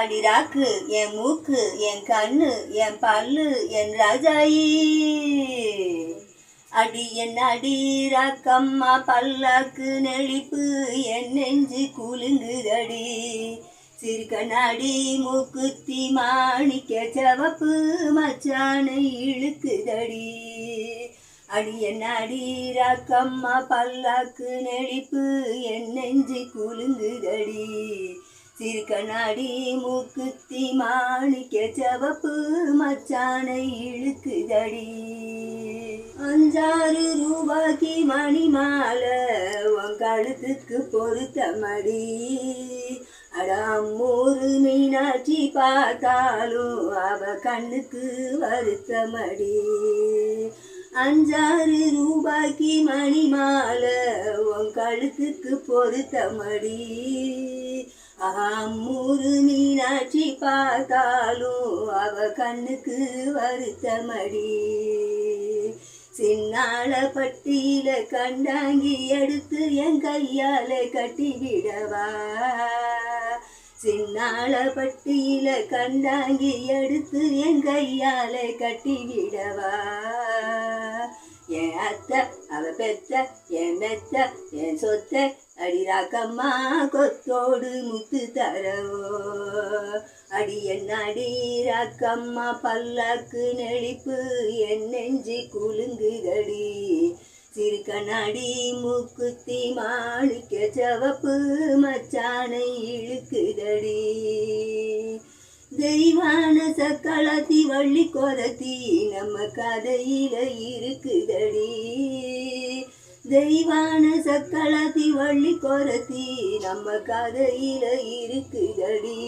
அடிராக்கு என் மூக்கு என் கண்ணு என் பல்லு என் ராஜாயி. அடி என் அடிராக்கம்மா பல்லாக்கு நெளிப்பு என் நெஞ்சு குலுங்குதடி. சிறுகண்ணாடி மூக்குத்தி மாணிக்க சவப்பு மச்சானை இழுக்குதடி. அடி என் அடி பல்லாக்கு நெளிப்பு என் நெஞ்சு குலுங்குதடி. சிறுகண்ணாடி மூக்குத்தி மாணிக்க சவப்பு மச்சானை இழுக்குதடி. அஞ்சாறு ரூபாய்க்கு மணி மாலை உன் கழுத்துக்கு பொருத்த மடி அடாமூறு மீனாட்சி பார்த்தாலும் அவ கண்ணுக்கு வருத்த மடி அஞ்சாறு ரூபாய்க்கு மணி மாலை உன் கழுத்துக்கு பொருத்த மடி அகம்மூறு மீனாட்சி பார்த்தாலும் அவ கண்ணுக்கு வருத்தமடி. சின்னால பட்டியில கண்டாங்கி எடுத்து என் கையால கட்டிவிடவா. சின்னால பட்டியில கண்டாங்கி எடுத்து என் கையால கட்டிவிடவா. என் அத்தை அவ பெத்த என் மெத்த என் சொத்த அடிராக்கம்மா கொத்தோடு முத்து தரவோ. அடியன் அடிராக்கம்மா பல்லாக்கு நெளிப்பு என் நெஞ்சு குலுங்குதடி சிறுகண்ணாடி மூக்குத்தி மாளிக்க சவப்பு மச்சானை இழுக்குதடி. தெய்வான சக்களத்தி வள்ளி கொரத்தி நம்ம கதையில இருக்குதடி. தெய்வான சக்களத்தி வள்ளி கொரத்தி நம்ம கதையில இருக்குதடி.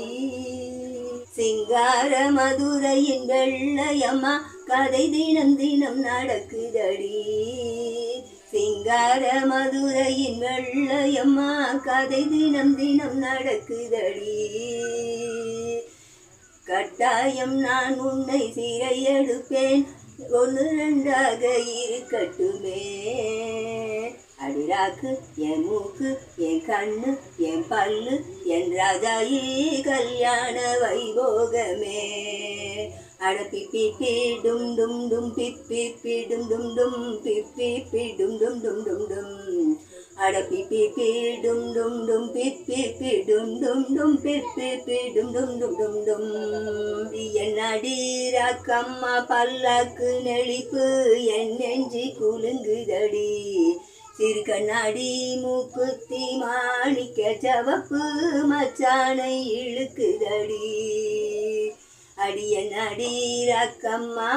சிங்கார மதுரையின் வெள்ளையம்மா கதை தினம் தினம் நடக்குதடி. சிங்கார மதுரையின் வெள்ளையம்மா கதை தினம் தினம் நடக்குதடி. கட்டாயம் நான் உன்னை சிறையெடுப்பேன் ஒன்று ரெண்டாக இருக்கட்டுமே. அடிராக்கு என் மூக்கு என் கண்ணு என் பல்லு என் ராஜாயி கல்யாண வைபோகமே. அட பிப்பி பி டும் டும் டும் பிப்பி பி டும் டும் டும் பிப்பி பி டும் டும் டும் டும் டும் அட பிப்பி பி டும் டும் டும் பிப்பி பி டும் டும் டும் பிப்பி பி டும் டும் டும் டும் டும் என்னடி அடிராக்கம்மா பல்லாக்கு நெளிப்பு என் நெஞ்சி குலுங்குதடி சிறு கண்ணாடி மூக்குத்தி மாணிக்க சவப்பு மச்சானை இழுக்குதடி அடியன் அடீரக்கம்மா